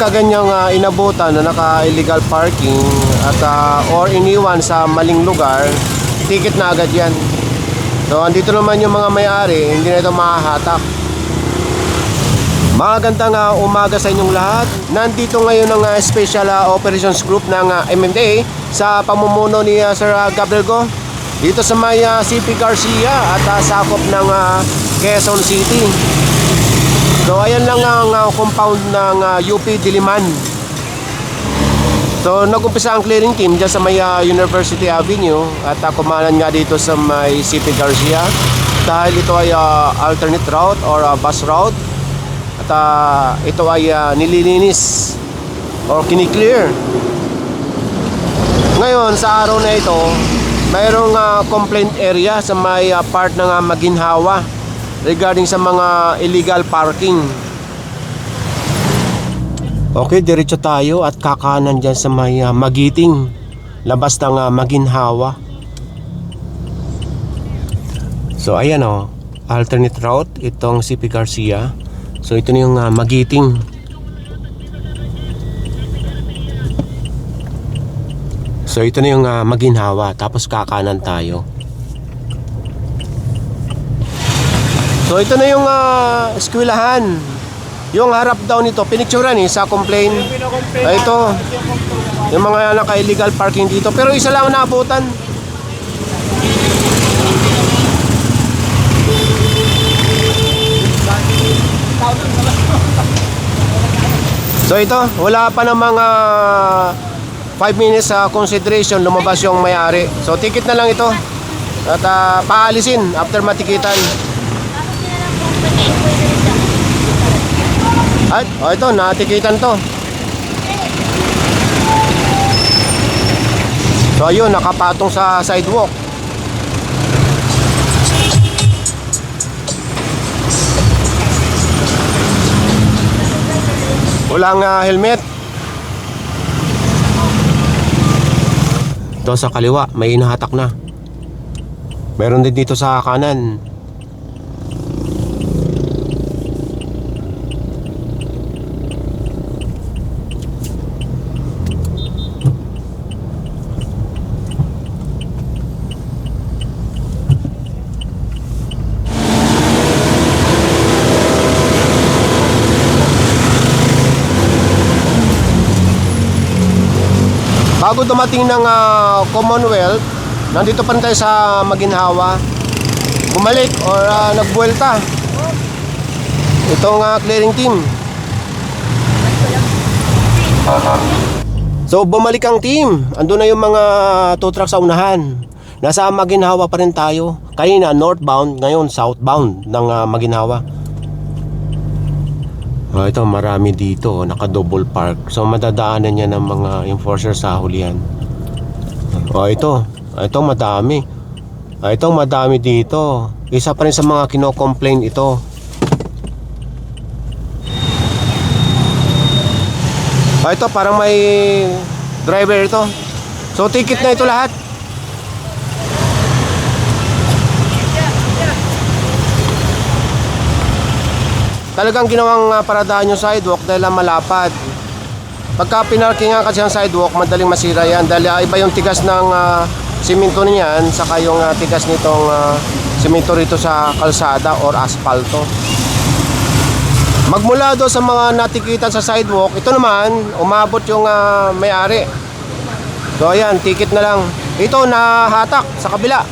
pagka ganyang ah, inabutan na naka-illegal parking at ah, or iniwan sa maling lugar, ticket na agad yan. So, andito naman yung mga may-ari, hindi na ito mahahatak. Magandang uh, umaga sa inyong lahat. Nandito ngayon ang uh, Special uh, Operations Group ng uh, MMDA sa pamumuno ni uh, Sir uh, Gabriel Go dito sa may uh, CP Garcia at uh, sakop ng uh, Quezon City. So ayan lang ang uh, compound ng uh, UP Diliman. So nag-umpisa ang clearing team dyan sa may uh, University Avenue at uh, kumanan nga dito sa may CP Garcia dahil ito ay uh, alternate route or uh, bus route at ah, ito ay ah, nililinis or kiniklear. Ngayon, sa araw na ito, mayroong ah, complaint area sa may ah, part ng ah, Maginhawa regarding sa mga illegal parking. Okay, diretso tayo at kakanan dyan sa may ah, Magiting, labas ng ah, Maginhawa. So ayan o, alternate route, itong CP Garcia. So ito na yung ah, Magiting. So ito na yung ah, Maginhawa, tapos kakanan tayo. So ito na yung uh, eskwelahan. Yung harap daw nito, pinicturean eh sa complaint. Ah, ito, yung mga naka-illegal parking dito. Pero isa lang ang naabutan. So ito, wala pa ng mga 5 minutes sa consideration lumabas yung may-ari. So ticket na lang ito. At ah, paalisin after matikitan. At oh, ito, natikitan to. So ayun, nakapatong sa sidewalk. Walang ah, helmet. Ito sa kaliwa, may inahatak na. Meron din dito sa kanan. Bago dumating ng ah, Commonwealth, nandito pa tayo sa Maginhawa. Bumalik or ah, nagbuelta. Itong ah, clearing team. So bumalik ang team. Andun na yung mga tow truck sa unahan. Nasa Maginhawa pa rin tayo. Kanina northbound, ngayon southbound ng ah, Maginhawa. Oh, ito marami dito, naka-double park. So madadaanan niya ng mga enforcer sa hulihan. Oh, ito. Ah, Ito madami. Ah, Ito madami dito. Isa pa rin sa mga kino-complain ito. Ah, ito parang may driver ito. So ticket na ito lahat. Talagang ginawang uh, paradahan yung sidewalk dahil lang malapad. Pagka pinarkingan kasi ang sidewalk, madaling masira yan dahil ah, iba yung tigas ng uh, simento niyan saka yung ah, tigas nitong uh, simento rito sa kalsada or asfalto. Magmula do sa mga natikitan sa sidewalk, ito naman, umabot yung ah, may-ari. So ayan, ticket na lang. Ito nahatak sa kabila.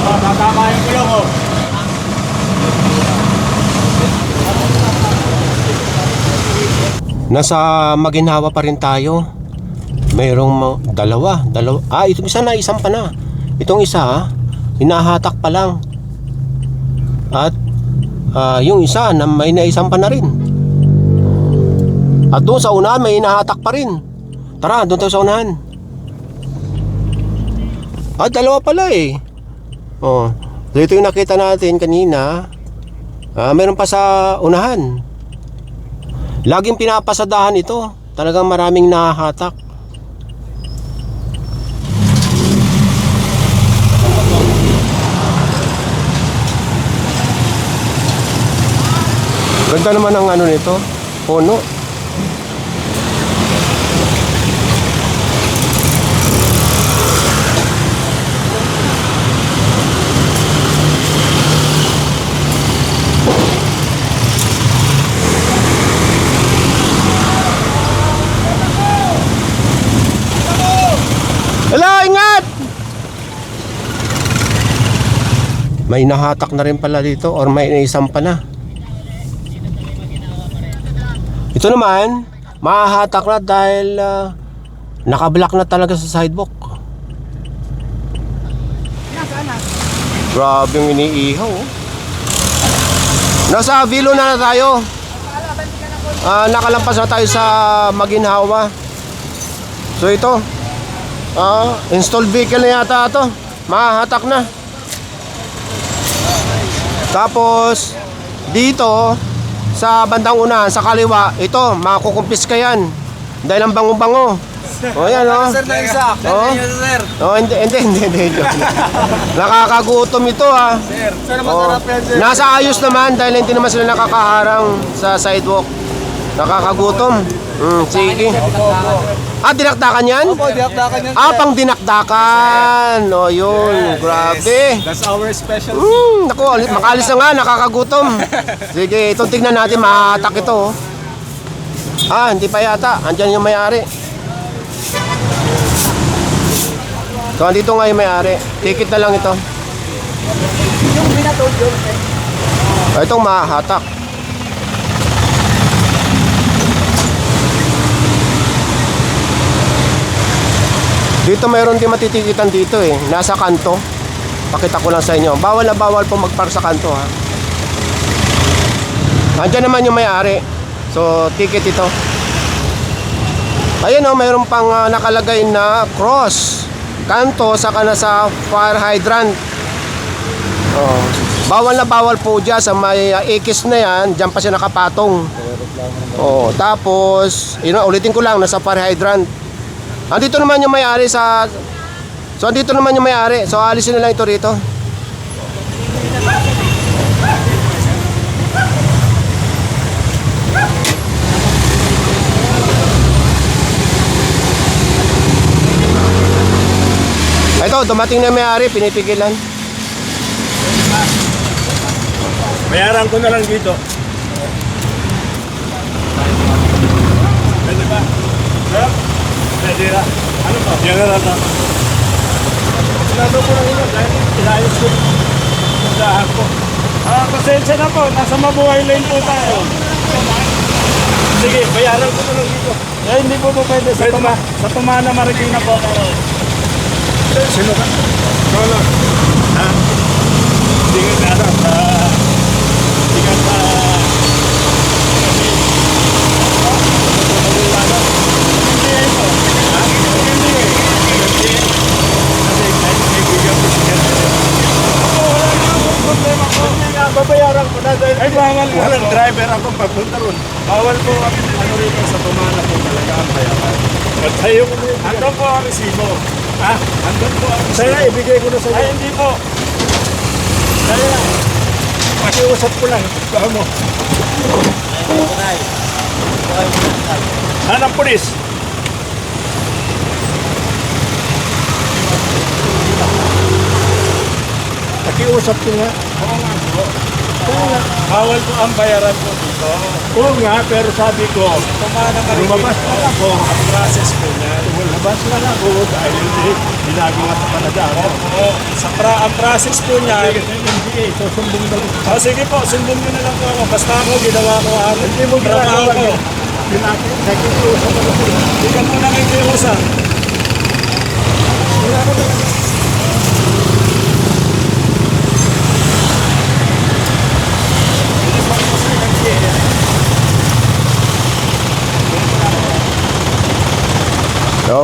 Kakakain ko lang oh. Nasa Maginhawa pa rin tayo. Mayroong ma- dalawa, dalawa. Ah, itong isa na, isang pa na. Itong isa, ah, hinahatak pa lang. At ah, yung isa na may naisang pa na rin. At doon sa unahan may hinahatak pa rin. Tara, doon tayo sa unahan. Ah, dalawa pala eh. Oh. So ito yung nakita natin kanina. Ah, meron pa sa unahan. Laging pinapasadahan ito. Talagang maraming nahahatak. Ganda naman ang ano nito. Puno. May nahatak na rin pala dito or may naisampa na. Ito naman, mahahatak na dahil ah, nakablock na talaga sa sidewalk. Grabe yung iniihaw. oh. Nasa Vilo na, na tayo. Ah, nakalampas na tayo sa Maginhawa. So ito, ah, installed vehicle na yata ito. Mahahatak na. Tapos, dito, sa bandang unahan, sa kaliwa, ito, makukumpis ka yan. Dahil ang bango-bango. O yan, o. Sir na isa. Sir. O, hindi, hindi, hindi, hindi. Nakakagutom ito, ha. Sir. Sir, Oo. Nasa ayos naman dahil hindi naman sila nakakaharang sa sidewalk. Nakakagutom. Hmm, sige. Ah, dinakdakan yan? Opo, diakdakan yan. Ah, pang dinakdakan. O, yun. Grabe. That's our special. Hmm, naku, ali- makalis na nga, nakakagutom. Sige, ito tignan natin, mahatak ito. oh. Ah, hindi pa yata. Andyan yung may-ari. So, andito nga yung may-ari. Ticket na lang ito. Yung pinatod yun. Ah, Itong mahatak. Dito mayroon din matitikitan dito eh. Nasa kanto. Pakita ko lang sa inyo. Bawal na bawal po magpark sa kanto ha. Andiyan naman yung may-ari. So, ticket ito. Ayun oh, mayroon pang ah, nakalagay na cross. Kanto saka na sa fire hydrant. Oh. Bawal na bawal po dyan sa may uh, ikis na yan, dyan pa siya nakapatong. Oh, tapos, yun, ulitin ko lang, nasa fire hydrant. Andito naman yung may-ari sa... So, andito naman yung may-ari. So, alisin na lang ito rito. Ito, dumating na may-ari, pinipigilan. Bayaran ko na lang dito. Pwede ba? Sir? Pwede na. Yan na. Sinado ko lang yun dahil inayos ko yung tindahan ko. Ah, pasensya na po. Nasa mabuhay lane po tayo. Sige, bayaran ko na lang dito. Eh, hindi po po pwede. Sa, tuma sa Tumana Marikina po. Sino ka? Lolo. Ha? Hindi ka na ano, sa... Hindi ka sa... Hindi ito. Ha? Hindi eh. Hindi. Kasi kahit may bigyan ko siya. Ako, wala na akong problema ko. Hindi nga, babayaran ko na dahil... Ay, bawal nga. Walang driver ako pagpunta ron. Bawal po ang ano rito sa tumana po talaga ang bayaran. At sa'yo ko na Andun po ang resibo. Ha? Andun po ang resibo. Sa'yo na, ibigay ko na sa'yo. Ay, hindi po. Sa'yo na. Pakiusap ko lang. Baka mo. Saan ang pulis? Pakiusap ko nga. Oo nga. Oo nga. Bawal ko ang bayaran ko dito. Oo nga, pero sabi ko, lumabas na lang ako. Ang process ko niya. Lumabas na lang ako dahil hindi ginagawa sa Canada. Oo, sa pra ang process po niya. Hindi, susumbong na lang. Oh, sige po, sumbong nyo na lang po ako. Basta ako, ginawa ko ang hindi mo trabaho ko. Nakikiusap ako. Hindi ka mo nakikiusap. Wala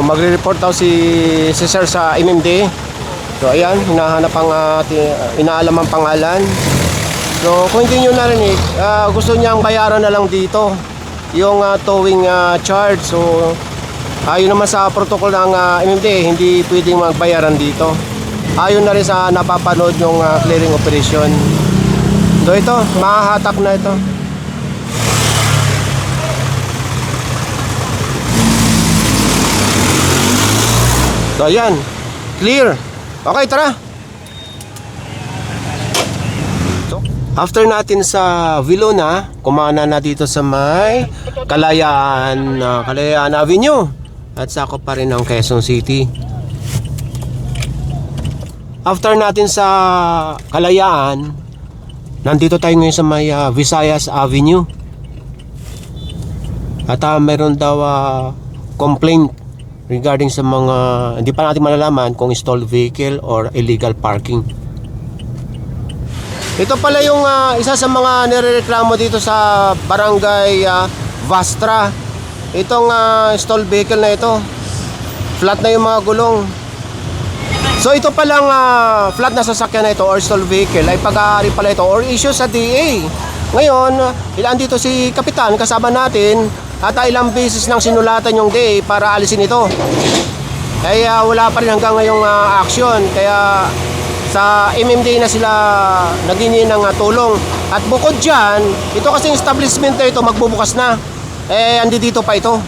Magre-report daw si, si Sir sa MMD. So, ayan, hinahanap ang uh, inaalam ang pangalan. So, kung hindi nyo narinig, ah, gusto niyang bayaran na lang dito yung ah, towing ah, charge. So, ayon naman sa protocol ng ah, MMD, hindi pwedeng magbayaran dito. Ayon na rin sa napapanood yung ah, clearing operation. So, ito, mahahatak na ito. So ayan, clear. Okay, tara. So, after natin sa Vilona, kumana na dito sa may Kalayaan, ah, Kalayaan Avenue. At sakop pa rin ng Quezon City. After natin sa Kalayaan, nandito tayo ngayon sa may ah, Visayas Avenue. At ah, meron daw ah, complaint regarding sa mga hindi pa natin malalaman kung stalled vehicle or illegal parking. Ito pala yung ah, isa sa mga nirereklamo dito sa barangay ah, Vastra. Itong ah, stalled vehicle na ito. Flat na yung mga gulong. So ito palang ah, flat na sasakyan na ito or stalled vehicle ay pag-aari pala ito or issue sa DA. Ngayon, ilan dito si Kapitan kasama natin at ilang beses nang sinulatan yung DA para alisin ito. Kaya wala pa rin hanggang ngayong ah, action. Kaya sa MMDA na sila naghingi ng ah, tulong. At bukod dyan, ito kasing establishment na ito magbubukas na. Eh, andi dito pa ito.